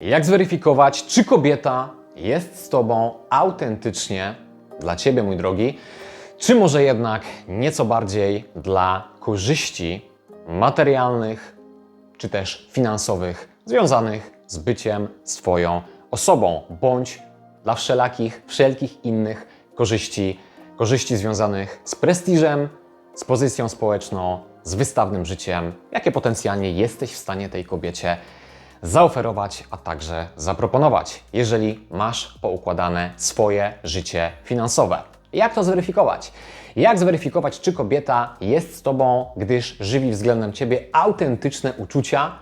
Jak zweryfikować, czy kobieta jest z Tobą autentycznie dla Ciebie, mój drogi, czy może jednak nieco bardziej dla korzyści materialnych czy też finansowych związanych z byciem swoją osobą, bądź dla wszelakich, wszelkich innych korzyści, korzyści związanych z prestiżem, z pozycją społeczną, z wystawnym życiem, jakie potencjalnie jesteś w stanie tej kobiecie zaoferować, a także zaproponować, jeżeli masz poukładane swoje życie finansowe. Jak to zweryfikować? Jak zweryfikować, czy kobieta jest z Tobą, gdyż żywi względem Ciebie autentyczne uczucia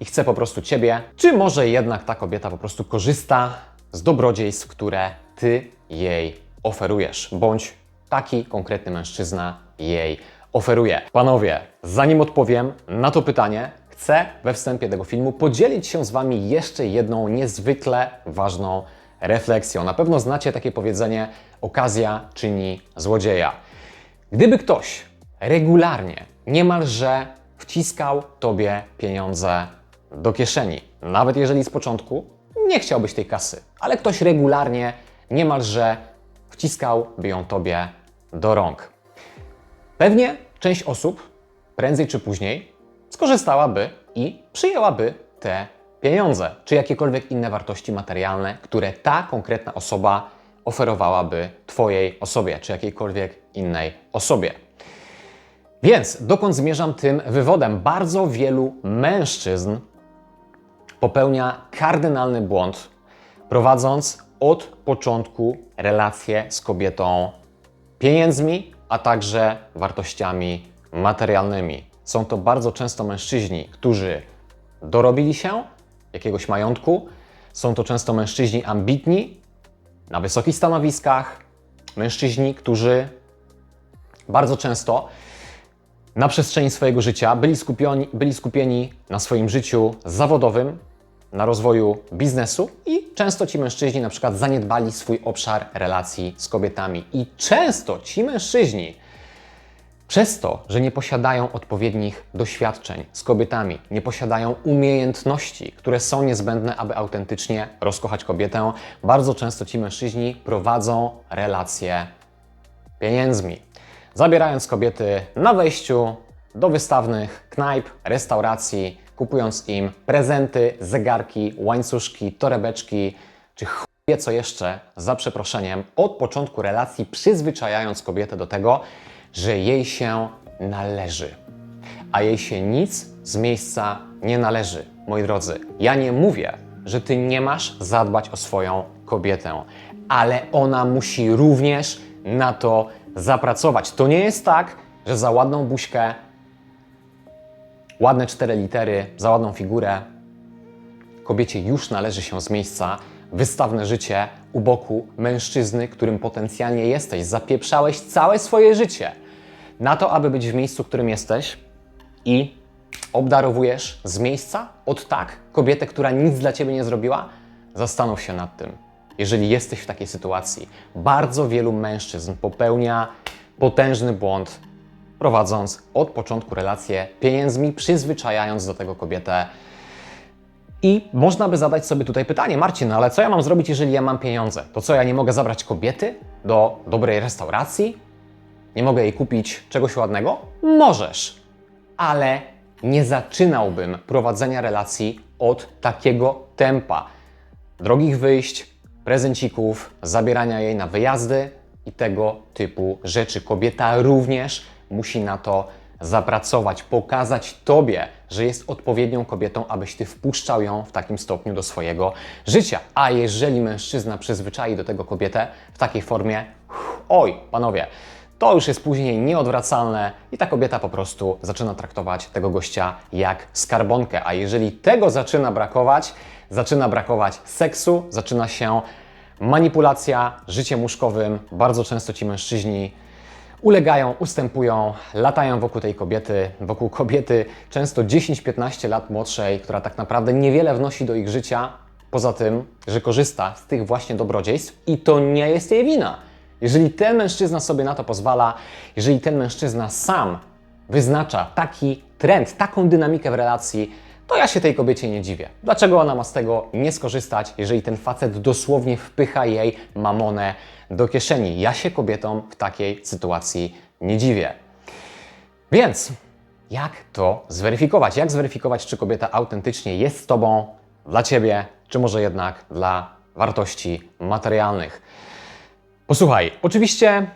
i chce po prostu Ciebie, czy może jednak ta kobieta po prostu korzysta z dobrodziejstw, które Ty jej oferujesz, bądź taki konkretny mężczyzna jej oferuje. Panowie, zanim odpowiem na to pytanie, chcę we wstępie tego filmu podzielić się z Wami jeszcze jedną niezwykle ważną refleksją. Na pewno znacie takie powiedzenie: okazja czyni złodzieja. Gdyby ktoś regularnie, niemalże wciskał Tobie pieniądze do kieszeni, nawet jeżeli z początku nie chciałbyś tej kasy, ale ktoś regularnie, niemalże wciskałby ją Tobie do rąk. Pewnie część osób prędzej czy później skorzystałaby i przyjęłaby te pieniądze, czy jakiekolwiek inne wartości materialne, które ta konkretna osoba oferowałaby Twojej osobie, czy jakiejkolwiek innej osobie. Więc dokąd zmierzam tym wywodem? Bardzo wielu mężczyzn popełnia kardynalny błąd, prowadząc od początku relacje z kobietą pieniędzmi, a także wartościami materialnymi. Są to bardzo często mężczyźni, którzy dorobili się jakiegoś majątku, są to często mężczyźni ambitni, na wysokich stanowiskach, mężczyźni, którzy bardzo często na przestrzeni swojego życia byli skupieni, byli skupieni na swoim życiu zawodowym, na rozwoju biznesu i często ci mężczyźni na przykład zaniedbali swój obszar relacji z kobietami. I często ci mężczyźni przez to, że nie posiadają odpowiednich doświadczeń z kobietami, nie posiadają umiejętności, które są niezbędne, aby autentycznie rozkochać kobietę, bardzo często ci mężczyźni prowadzą relacje pieniędzmi, zabierając kobiety na wejściu do wystawnych knajp, restauracji, kupując im prezenty, zegarki, łańcuszki, torebeczki, czy chuje co jeszcze, za przeproszeniem, od początku relacji przyzwyczajając kobietę do tego, że jej się należy. A jej się nic z miejsca nie należy. Moi drodzy, ja nie mówię, że ty nie masz zadbać o swoją kobietę, ale ona musi również na to zapracować. To nie jest tak, że za ładną buźkę, ładne cztery litery, za ładną figurę kobiecie już należy się z miejsca wystawne życie u boku mężczyzny, którym potencjalnie jesteś. Zapieprzałeś całe swoje życie na to, aby być w miejscu, w którym jesteś i obdarowujesz z miejsca od tak kobietę, która nic dla ciebie nie zrobiła? Zastanów się nad tym. Jeżeli jesteś w takiej sytuacji, bardzo wielu mężczyzn popełnia potężny błąd, prowadząc od początku relacje pieniędzmi, przyzwyczajając do tego kobietę. I można by zadać sobie tutaj pytanie, Marcin, ale co ja mam zrobić, jeżeli ja mam pieniądze? To co, ja nie mogę zabrać kobiety do dobrej restauracji? Nie mogę jej kupić czegoś ładnego? Możesz, ale nie zaczynałbym prowadzenia relacji od takiego tempa. Drogich wyjść, prezencików, zabierania jej na wyjazdy i tego typu rzeczy. Kobieta również musi na to zapracować, pokazać Tobie, że jest odpowiednią kobietą, abyś Ty wpuszczał ją w takim stopniu do swojego życia. A jeżeli mężczyzna przyzwyczai do tego kobietę w takiej formie, oj, panowie, to już jest później nieodwracalne i ta kobieta po prostu zaczyna traktować tego gościa jak skarbonkę. A jeżeli tego zaczyna brakować, zaczyna brakować seksu, zaczyna się manipulacja życiem łóżkowym. Bardzo często ci mężczyźni ulegają, ustępują, latają wokół tej kobiety, wokół kobiety często 10-15 lat młodszej, która tak naprawdę niewiele wnosi do ich życia, poza tym, że korzysta z tych właśnie dobrodziejstw i to nie jest jej wina. Jeżeli ten mężczyzna sobie na to pozwala, jeżeli ten mężczyzna sam wyznacza taki trend, taką dynamikę w relacji, to ja się tej kobiecie nie dziwię. Dlaczego ona ma z tego nie skorzystać, jeżeli ten facet dosłownie wpycha jej mamonę do kieszeni? Ja się kobietom w takiej sytuacji nie dziwię. Więc jak to zweryfikować? Jak zweryfikować, czy kobieta autentycznie jest z Tobą, dla Ciebie, czy może jednak dla wartości materialnych? Posłuchaj, oczywiście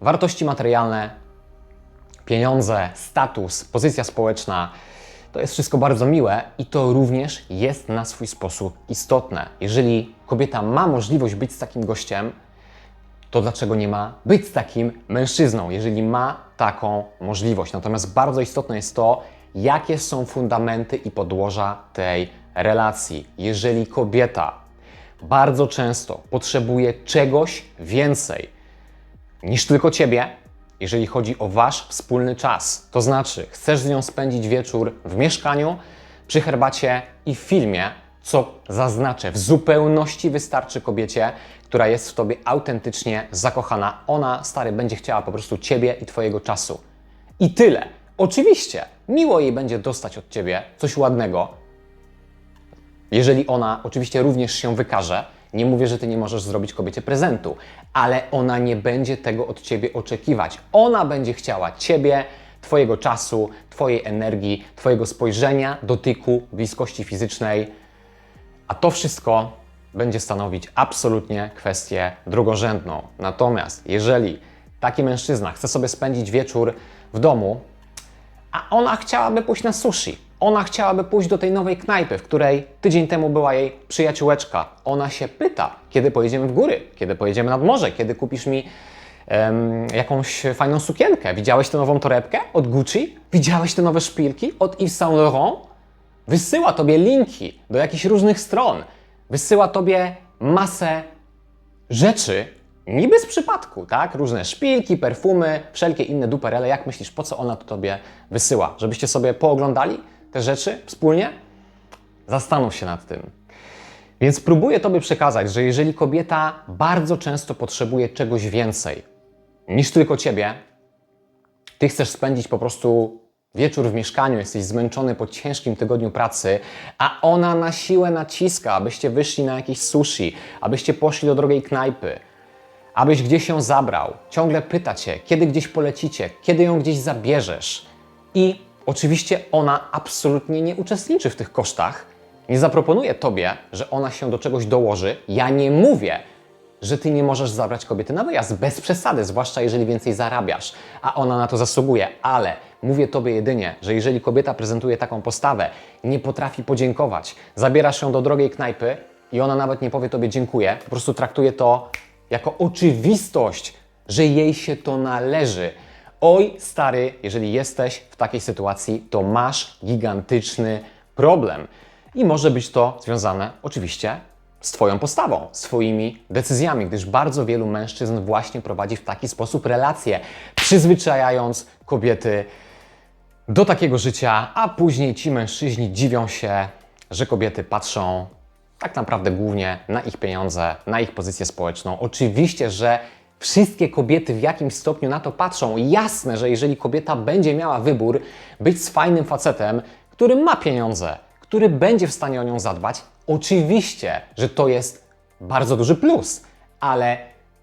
wartości materialne, pieniądze, status, pozycja społeczna to jest wszystko bardzo miłe i to również jest na swój sposób istotne. Jeżeli kobieta ma możliwość być z takim gościem, to dlaczego nie ma być z takim mężczyzną, jeżeli ma taką możliwość? Natomiast bardzo istotne jest to, jakie są fundamenty i podłoża tej relacji. Jeżeli kobieta bardzo często potrzebuje czegoś więcej niż tylko ciebie, jeżeli chodzi o wasz wspólny czas, to znaczy chcesz z nią spędzić wieczór w mieszkaniu, przy herbacie i filmie, co zaznaczę, w zupełności wystarczy kobiecie, która jest w tobie autentycznie zakochana. Ona, stary, będzie chciała po prostu ciebie i twojego czasu. I tyle. Oczywiście, miło jej będzie dostać od ciebie coś ładnego, jeżeli ona oczywiście również się wykaże. Nie mówię, że ty nie możesz zrobić kobiecie prezentu, ale ona nie będzie tego od ciebie oczekiwać. Ona będzie chciała ciebie, twojego czasu, twojej energii, twojego spojrzenia, dotyku, bliskości fizycznej. A to wszystko będzie stanowić absolutnie kwestię drugorzędną. Natomiast jeżeli taki mężczyzna chce sobie spędzić wieczór w domu, a ona chciałaby pójść na sushi, ona chciałaby pójść do tej nowej knajpy, w której tydzień temu była jej przyjaciółeczka. Ona się pyta, kiedy pojedziemy w góry, kiedy pojedziemy nad morze, kiedy kupisz mi em, jakąś fajną sukienkę. Widziałeś tę nową torebkę od Gucci? Widziałeś te nowe szpilki od Yves Saint Laurent? Wysyła tobie linki do jakichś różnych stron. Wysyła tobie masę rzeczy, niby z przypadku, tak? Różne szpilki, perfumy, wszelkie inne duperele. Jak myślisz, po co ona to tobie wysyła? Żebyście sobie pooglądali te rzeczy wspólnie? Zastanów się nad tym. Więc próbuję Tobie przekazać, że jeżeli kobieta bardzo często potrzebuje czegoś więcej niż tylko Ciebie, Ty chcesz spędzić po prostu wieczór w mieszkaniu, jesteś zmęczony po ciężkim tygodniu pracy, a ona na siłę naciska, abyście wyszli na jakieś sushi, abyście poszli do drogiej knajpy, abyś gdzieś ją zabrał. Ciągle pyta Cię, kiedy gdzieś polecicie, kiedy ją gdzieś zabierzesz. I oczywiście ona absolutnie nie uczestniczy w tych kosztach, nie zaproponuje Tobie, że ona się do czegoś dołoży. Ja nie mówię, że Ty nie możesz zabrać kobiety na wyjazd, bez przesady, zwłaszcza jeżeli więcej zarabiasz, a ona na to zasługuje, ale mówię Tobie jedynie, że jeżeli kobieta prezentuje taką postawę, nie potrafi podziękować, zabierasz ją do drogiej knajpy i ona nawet nie powie Tobie dziękuję, po prostu traktuje to jako oczywistość, że jej się to należy. Oj, stary, jeżeli jesteś w takiej sytuacji, to masz gigantyczny problem. I może być to związane oczywiście z Twoją postawą, swoimi decyzjami, gdyż bardzo wielu mężczyzn właśnie prowadzi w taki sposób relacje, przyzwyczajając kobiety do takiego życia, a później ci mężczyźni dziwią się, że kobiety patrzą tak naprawdę głównie na ich pieniądze, na ich pozycję społeczną. Oczywiście, że wszystkie kobiety w jakimś stopniu na to patrzą. Jasne, że jeżeli kobieta będzie miała wybór być z fajnym facetem, który ma pieniądze, który będzie w stanie o nią zadbać, oczywiście, że to jest bardzo duży plus, ale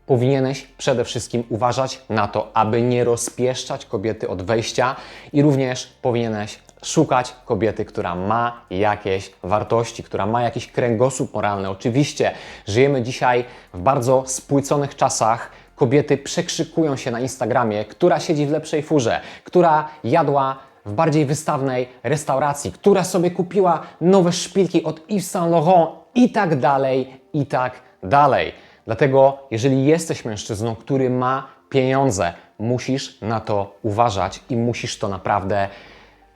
powinieneś przede wszystkim uważać na to, aby nie rozpieszczać kobiety od wejścia i również powinieneś szukać kobiety, która ma jakieś wartości, która ma jakiś kręgosłup moralny. Oczywiście żyjemy dzisiaj w bardzo spłyconych czasach. Kobiety przekrzykują się na Instagramie, która siedzi w lepszej furze, która jadła w bardziej wystawnej restauracji, która sobie kupiła nowe szpilki od Yves Saint Laurent i tak dalej, i tak dalej. Dlatego, jeżeli jesteś mężczyzną, który ma pieniądze, musisz na to uważać i musisz to naprawdę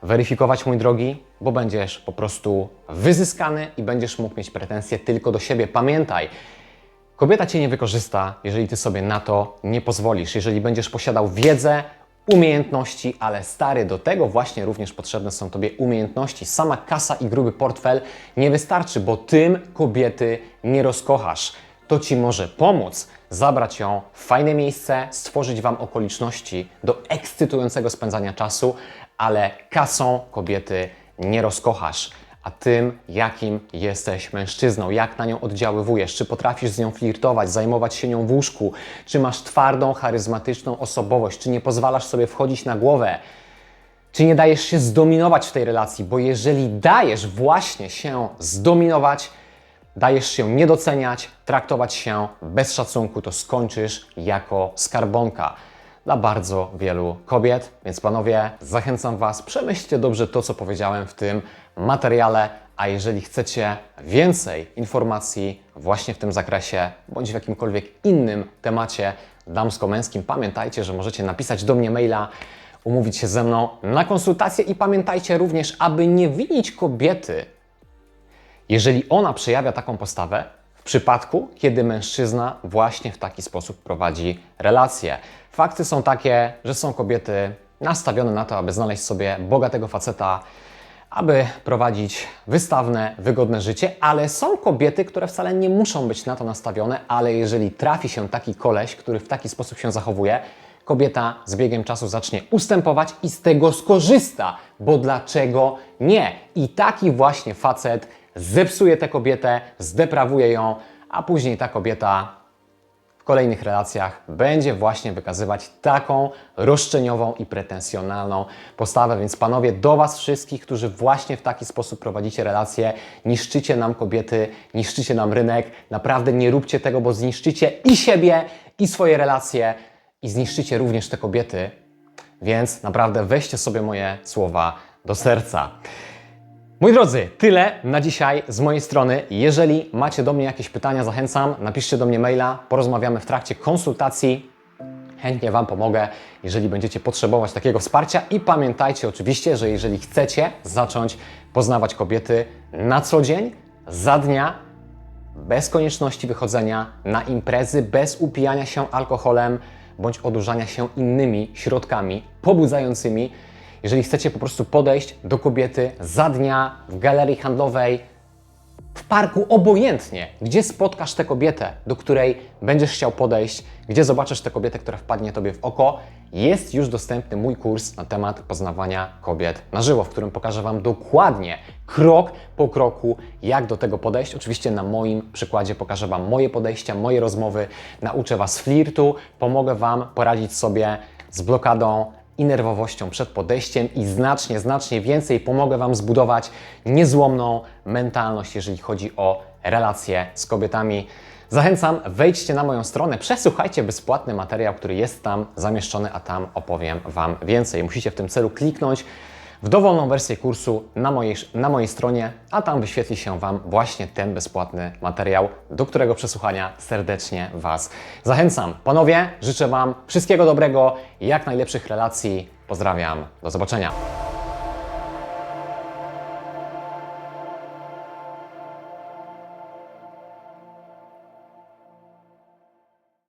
weryfikować, mój drogi, bo będziesz po prostu wyzyskany i będziesz mógł mieć pretensje tylko do siebie. Pamiętaj, kobieta cię nie wykorzysta, jeżeli ty sobie na to nie pozwolisz, jeżeli będziesz posiadał wiedzę, umiejętności, ale stary, do tego właśnie również potrzebne są Tobie umiejętności. Sama kasa i gruby portfel nie wystarczy, bo tym kobiety nie rozkochasz. To Ci może pomóc zabrać ją w fajne miejsce, stworzyć Wam okoliczności do ekscytującego spędzania czasu, ale kasą kobiety nie rozkochasz. A tym, jakim jesteś mężczyzną, jak na nią oddziaływujesz, czy potrafisz z nią flirtować, zajmować się nią w łóżku, czy masz twardą, charyzmatyczną osobowość, czy nie pozwalasz sobie wchodzić na głowę, czy nie dajesz się zdominować w tej relacji, bo jeżeli dajesz właśnie się zdominować, dajesz się nie doceniać, traktować się bez szacunku, to skończysz jako skarbonka dla bardzo wielu kobiet. Więc panowie, zachęcam Was, przemyślcie dobrze to, co powiedziałem w tym materiale, a jeżeli chcecie więcej informacji właśnie w tym zakresie, bądź w jakimkolwiek innym temacie damsko-męskim, pamiętajcie, że możecie napisać do mnie maila, umówić się ze mną na konsultację i pamiętajcie również, aby nie winić kobiety jeżeli ona przejawia taką postawę w przypadku, kiedy mężczyzna właśnie w taki sposób prowadzi relacje. Fakty są takie, że są kobiety nastawione na to, aby znaleźć sobie bogatego faceta, aby prowadzić wystawne, wygodne życie, ale są kobiety, które wcale nie muszą być na to nastawione, ale jeżeli trafi się taki koleś, który w taki sposób się zachowuje, kobieta z biegiem czasu zacznie ustępować i z tego skorzysta, bo dlaczego nie? I taki właśnie facet zepsuje tę kobietę, zdeprawuje ją, a później ta kobieta w kolejnych relacjach będzie właśnie wykazywać taką roszczeniową i pretensjonalną postawę. Więc panowie, do Was wszystkich, którzy właśnie w taki sposób prowadzicie relacje, niszczycie nam kobiety, niszczycie nam rynek, naprawdę nie róbcie tego, bo zniszczycie i siebie, i swoje relacje, i zniszczycie również te kobiety. Więc naprawdę weźcie sobie moje słowa do serca. Moi drodzy, tyle na dzisiaj z mojej strony. Jeżeli macie do mnie jakieś pytania, zachęcam, napiszcie do mnie maila, porozmawiamy w trakcie konsultacji. Chętnie Wam pomogę, jeżeli będziecie potrzebować takiego wsparcia. I pamiętajcie oczywiście, że jeżeli chcecie zacząć poznawać kobiety na co dzień, za dnia, bez konieczności wychodzenia na imprezy, bez upijania się alkoholem bądź odurzania się innymi środkami pobudzającymi, jeżeli chcecie po prostu podejść do kobiety za dnia w galerii handlowej, w parku, obojętnie, gdzie spotkasz tę kobietę, do której będziesz chciał podejść, gdzie zobaczysz tę kobietę, która wpadnie Tobie w oko, jest już dostępny mój kurs na temat poznawania kobiet na żywo, w którym pokażę Wam dokładnie, krok po kroku, jak do tego podejść. Oczywiście na moim przykładzie pokażę Wam moje podejścia, moje rozmowy, nauczę Was flirtu, pomogę Wam poradzić sobie z blokadą i nerwowością przed podejściem i znacznie, znacznie więcej pomogę Wam zbudować niezłomną mentalność, jeżeli chodzi o relacje z kobietami. Zachęcam, wejdźcie na moją stronę, przesłuchajcie bezpłatny materiał, który jest tam zamieszczony, a tam opowiem Wam więcej. Musicie w tym celu kliknąć w dowolną wersję kursu na mojej, na mojej stronie, a tam wyświetli się Wam właśnie ten bezpłatny materiał, do którego przesłuchania serdecznie Was zachęcam. Panowie, życzę Wam wszystkiego dobrego, jak najlepszych relacji. Pozdrawiam, do zobaczenia.